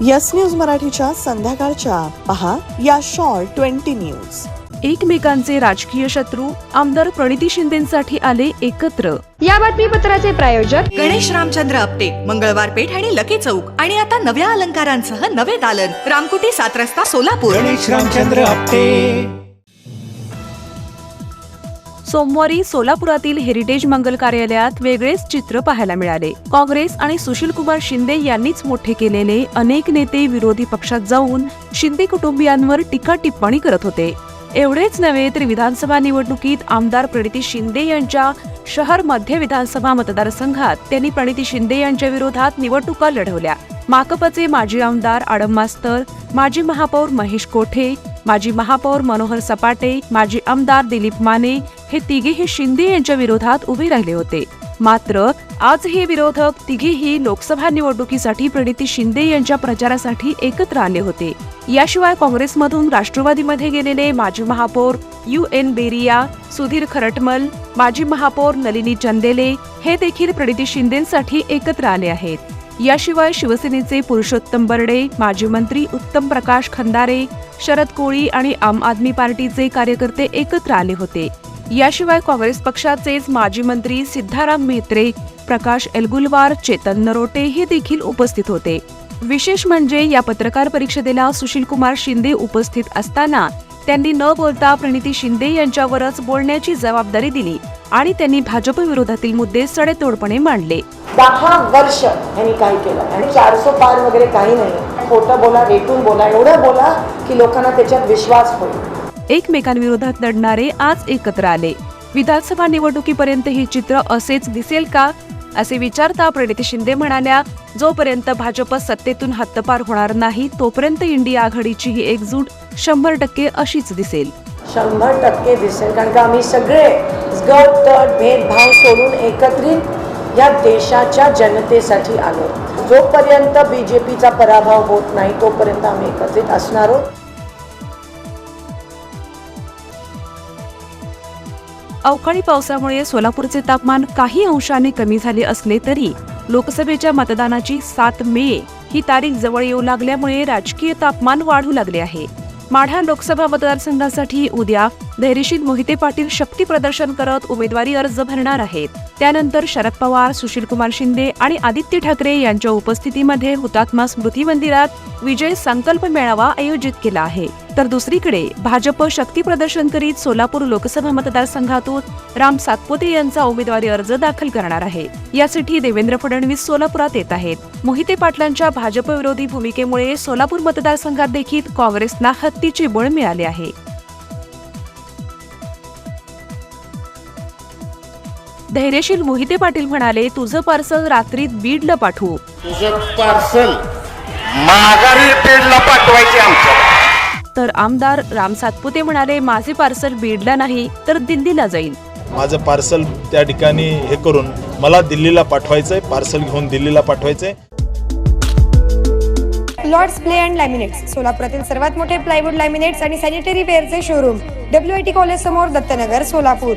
Yes news मराठीच्या संध्याकाळच्या. पहा या शॉर्ट ट्वेंटी न्यूज. एकमेकांचे राजकीय शत्रू आमदार प्रणिती शिंदेसाठी आले एकत्र. या बातमीपत्राचे प्रायोजक गणेश रामचंद्र आपटे मंगळवार पेठ आणि लकी चौक आणि आता नव्या अलंकारांसह नवे दालन रामकुटी सात रस्ता सोलापूर. गणेश रामचंद्र आपटे. सोमवारी सोलापुरातील हेरिटेज मंगल कार्यालयात वेगळेच चित्र पाहायला मिळाले. काँग्रेस आणि सुशील कुमार शिंदे यांनीच मोठे केलेले अनेक नेते विरोधी पक्षात जाऊन शिंदे कुटुंबियांवर टीका टिप्पणी करत होते. एवढेच नव्हे तर विधानसभा निवडणुकीत आमदार प्रणिती शिंदे यांच्या शहर मध्य विधानसभा मतदारसंघात त्यांनी प्रणिती शिंदे यांच्या विरोधात निवडणुका लढवल्या. माकपचे माजी आमदार आडम मास्तर माजी महापौर महेश कोठे माजी महापौर मनोहर सपाटे माजी आमदार दिलीप माने हे तिघेही शिंदे यांच्या विरोधात उभे राहिले होते. मात्र आज हे विरोधक तिघेही लोकसभा निवडणुकीसाठी प्रणिती शिंदे यांच्या प्रचारासाठी एकत्र आले होते. याशिवाय काँग्रेसमधून राष्ट्रवादीमध्ये गेलेले माजी महापौर यू एन बेरिया सुधीर खरटमल माजी महापौर नलिनी चंदेले हे देखील प्रणिती शिंदेसाठी एकत्र आले आहेत. याशिवाय शिवसेनेचे पुरुषोत्तम बर्डे माजी मंत्री उत्तम प्रकाश खंदारे शरद कोळी आणि आम आदमी पार्टीचे कार्यकर्ते एकत्र आले होते. याशिवाय काँग्रेस पक्षाचेच माजी मंत्री सिद्धाराम म्हेत्रे प्रकाश एलगुलवार चेतन नरोटे हे देखील उपस्थित होते. विशेष म्हणजे या पत्रकार परिषदेला सुशीलकुमार शिंदे उपस्थित असताना त्यांनी न बोलता प्रणिती शिंदे यांच्यावरच बोलण्याची जबाबदारी दिली आणि त्यांनी भाजप विरोधातील मुद्दे सडेतोडपणे मांडले. दहा वर्ष यांनी काही केलं. आणि चारशे पार वगैरे काही नाही. खोटं बोला रेटून बोला एवढं बोला की लोकांना त्याच्यात विश्वास होईल. एकमेकांविरोधात लढणारे आज एकत्र आले. विधानसभा निवडणुकीपर्यंत हे चित्र असेच दिसेल का? असे विचारता प्रणिती शिंदे म्हणाल्या जोपर्यंत भाजप सत्तेतून हद्दपार होणार नाही तोपर्यंत इंडिया आघाडीची ही एकजूट शंभर टक्के अशीच दिसेल. शंभर टक्के दिसेल कारण का आम्ही सगळे गट तट भेदभाव सोडून एकत्रित या देशाच्या जनतेसाठी आलो. जोपर्यंत बी जे पीचा पराभव होत नाही तोपर्यंत आम्ही एकत्रित असणार आहोत. अवकाळी पावसामुळे सोलापूरचे तापमान काही अंशाने कमी झाले असले तरी लोकसभेच्या मतदानाची सात मे ही तारीख जवळ येऊ लागल्यामुळे राजकीय तापमान वाढू लागले आहे. माढा लोकसभा मतदारसंघासाठी उद्या धैर्यशील मोहिते पाटील शक्ती प्रदर्शन करत उमेदवारी अर्ज भरणार आहेत. त्यानंतर शरद पवार सुशीलकुमार शिंदे आणि आदित्य ठाकरे यांच्या उपस्थितीमध्ये हुतात्मा स्मृती मंदिरात विजय संकल्प मेळावा आयोजित केला आहे. तर दुसरीकडे भाजप शक्ती प्रदर्शन करीत सोलापूर लोकसभा मतदारसंघातून राम सातपुते यांचा उमेदवारी अर्ज दाखल करणार आहे. यासाठी देवेंद्र फडणवीस सोलापुरात येत आहेत. मोहिते पाटलांच्या भाजप विरोधी भूमिकेमुळे सोलापूर मतदारसंघात देखील काँग्रेसला हत्तीचे बळ मिळाले आहे. धैर्यशील मोहिते पाटील म्हणाले तुझं पार्सल रात्रीत बीडला पाठवू. तुझं पार्सल माघारी पेडला पाठवायचे आमच्या तर आमदार राम सातपुते म्हणाले माझे पार्सल बीडला नाही तर दिल्लीला जाईल माझं पार्सल त्या ठिकाणी हे करून मला दिल्लीला पाठवायचंय पार्सल घेऊन दिल्लीला पाठवायचंय. लॉर्ड्स प्ले अँड लॅमिनेट्स सोलापुरातील सर्वात मोठे प्लायवूड लॅमिनेट्स आणि sanitary ware showroom W I T college समोर दत्तनगर सोलापूर.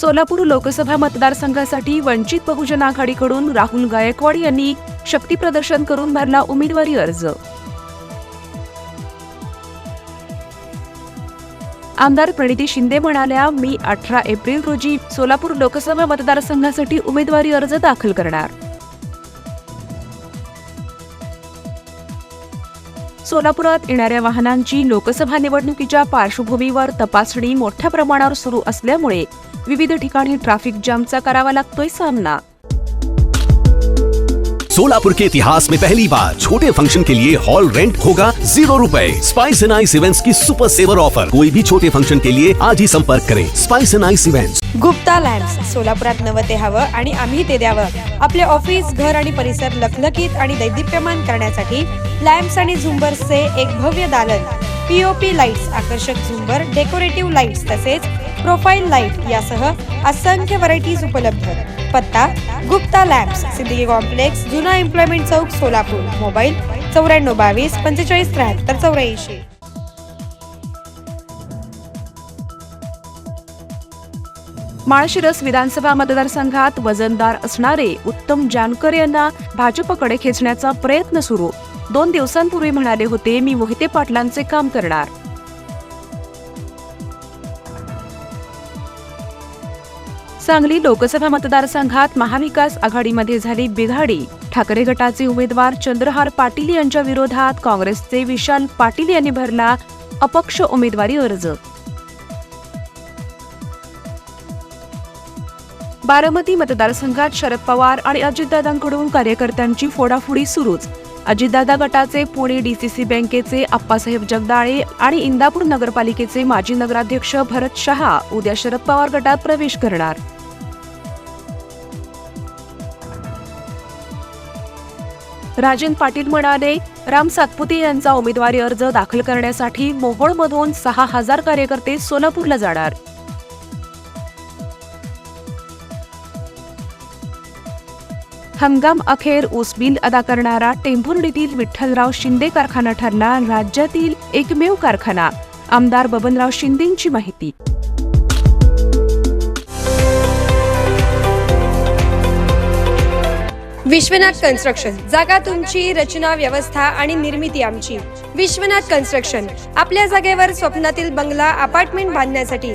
सोलापूर लोकसभा मतदारसंघासाठी वंचित बहुजन आघाडीकडून राहुल गायकवाड यांनी शक्ती प्रदर्शन करून भरला उमेदवारी अर्ज. आमदार प्रणिती शिंदे म्हणाल्या मी अठरा एप्रिल रोजी सोलापूर लोकसभा मतदारसंघासाठी उमेदवारी अर्ज दाखल करणार. सोलापुरात येणाऱ्या वाहनांची लोकसभा निवडणुकीच्या पार्श्वभूमीवर तपासणी मोठ्या प्रमाणावर सुरू असल्यामुळे विविध ठिकाणी ट्रॅफिक जामचा करावा लागतोय सामना. सोलापुर के इतिहास में पहली बार छोटे फंक्शन के लिए हॉल रेंट होगा जीरो रूपए। स्पाइस एंड आइस इवेंट्स की सुपर सेवर ऑफर कोई भी छोटे फंक्शन के लिए आज ही संपर्क करें। Spice and ice events Gupta lamps सोलापुरात नवं ते हवं आणि आम्ही ते द्यावं आपले ऑफिस घर आणि परिसर लखलखीत आणि दैदिप्यमान करण्यासाठी लॅम्प्स आणि झुंबर्सचे एक भव्य दालन। पीओपी लाईट्स आकर्षक झुंबर डेकोरेटिव्ह लाईट्स तसेच प्रोफाईल लाइट यासह असंख्य व्हरायटीज उपलब्ध. पत्ता गुप्ता लॅम्प्स सिद्दीकी कॉम्प्लेक्स जुना एम्प्लॉयमेंट चौक सोलापूर. मोबाईल चौऱ्याण्णव बावीस पंचेचाळीस त्र्याहत्तर चौऱ्याऐंशी. माळशिरस विधानसभा मतदारसंघात वजनदार असणारे उत्तम जानकर यांना भाजपकडे खेचण्याचा प्रयत्न सुरू. दोन दिवसांपूर्वी म्हणाले होते मी मोहिते पाटलांचे काम करणार. सांगली लोकसभा मतदारसंघात महाविकास आघाडीमध्ये झाली बिघाडी. ठाकरे गटाचे उमेदवार चंद्रहार पाटील यांच्या विरोधात काँग्रेसचे विशाल पाटील यांनी भरला अपक्ष उमेदवारी अर्ज. बारामती मतदारसंघात शरद पवार आणि अजितदादांकडून कार्यकर्त्यांची फोडाफोडी सुरूच. अजितदादा गटाचे पुणे डीसीसी बँकेचे आप्पासाहेब जगदाळे आणि इंदापूर नगरपालिकेचे माजी नगराध्यक्ष भरत शहा उद्या शरद पवार गटात प्रवेश करणार. राजन पाटील म्हणाले राम सातपुते यांचा उमेदवारी अर्ज दाखल करण्यासाठी मोहोळमधून सहा हजार कार्यकर्ते सोलापूरला जाणार. हंगाम अखेर ऊस बिल अदा करणारा टेंभुर्णीतील विठ्ठलराव शिंदे कारखाना ठरला राज्यातील एकमेव कारखाना. आमदार बबनराव शिंदेंची माहिती. विश्वनाथ कन्स्ट्रक्शन. जागा तुमची रचना व्यवस्था आणि निर्मिती आमची. विश्वनाथ कन्स्ट्रक्शन. आपल्या जागेवर स्वप्नातील बंगला अपार्टमेंट बांधण्यासाठी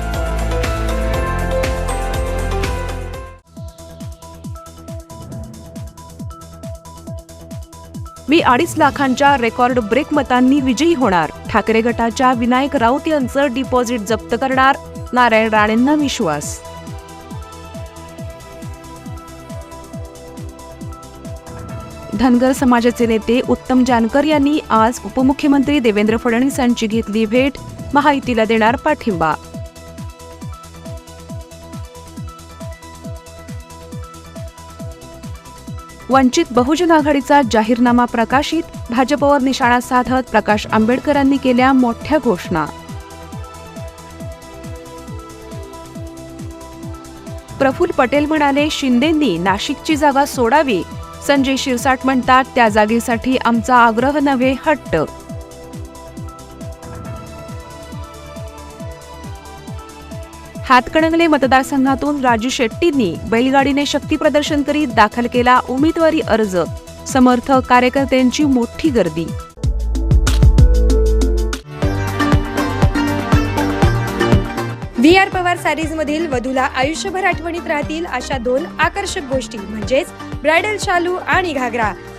मी अडीच लाखांच्या रेकॉर्ड ब्रेक मतांनी विजयी होणार. ठाकरे गटाच्या विनायक राऊत यांचं डिपॉझिट जप्त करणार नारायण राणेंना विश्वास. धनगर समाजाचे नेते उत्तम जानकर यांनी आज उपमुख्यमंत्री देवेंद्र फडणवीस यांची घेतली भेट. महायुतीला देणार पाठिंबा वंचित बहुजन आघाडीचा जाहीरनामा प्रकाशित भाजपवर निशाणा साधत प्रकाश आंबेडकरांनी केल्या मोठ्या घोषणा. प्रफुल्ल पटेल म्हणाले शिंदेंनी नाशिकची जागा सोडावी. संजय शिरसाट म्हणतात त्या जागेसाठी आमचा आग्रह नव्हे हट्ट. हातकणंगले मतदारसंघातून राजू शेट्टींनी बैलगाडीने शक्ती प्रदर्शन करीत दाखल केला उमेदवारी अर्ज. समर्थक कार्यकर्त्यांची मोठी गर्दी. व्ही आर पवार सॅरीजमधील वधूला आयुष्यभर आठवणीत राहतील अशा दोन आकर्षक गोष्टी म्हणजेच ब्रायडल शालू आणि घागरा.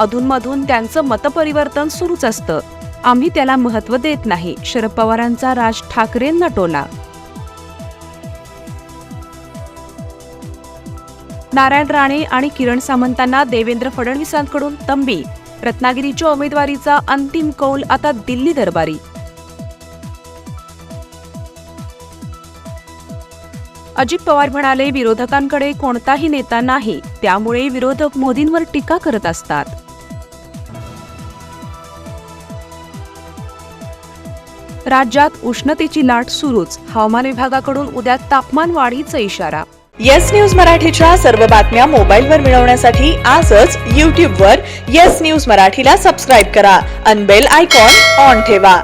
अधूनमधून त्यांचं मतपरिवर्तन सुरूच असतं. आम्ही त्याला महत्त्व देत नाही शरद पवारांचा राज ठाकरेंना टोला नारायण राणे आणि किरण सामंतांना देवेंद्र फडणवीसांकडून तंबी. रत्नागिरीच्या उमेदवारीचा अंतिम कौल आता दिल्ली दरबारी. अजित पवार म्हणाले विरोधकांकडे कोणताही नेता नाही त्यामुळे विरोधक मोदींवर टीका करत असतात. राज्यात उष्णतेची लाट सुरूच. हवामान विभागाकडून उद्या तापमान वाढीचा इशारा. येस न्यूज मराठीच्या सर्व बातम्या मोबाईलवर मिळवण्यासाठी आजच यूट्यूबवर येस न्यूज मराठीला सबस्क्राईब करा. अनबेल आयकॉन ऑन ठेवा.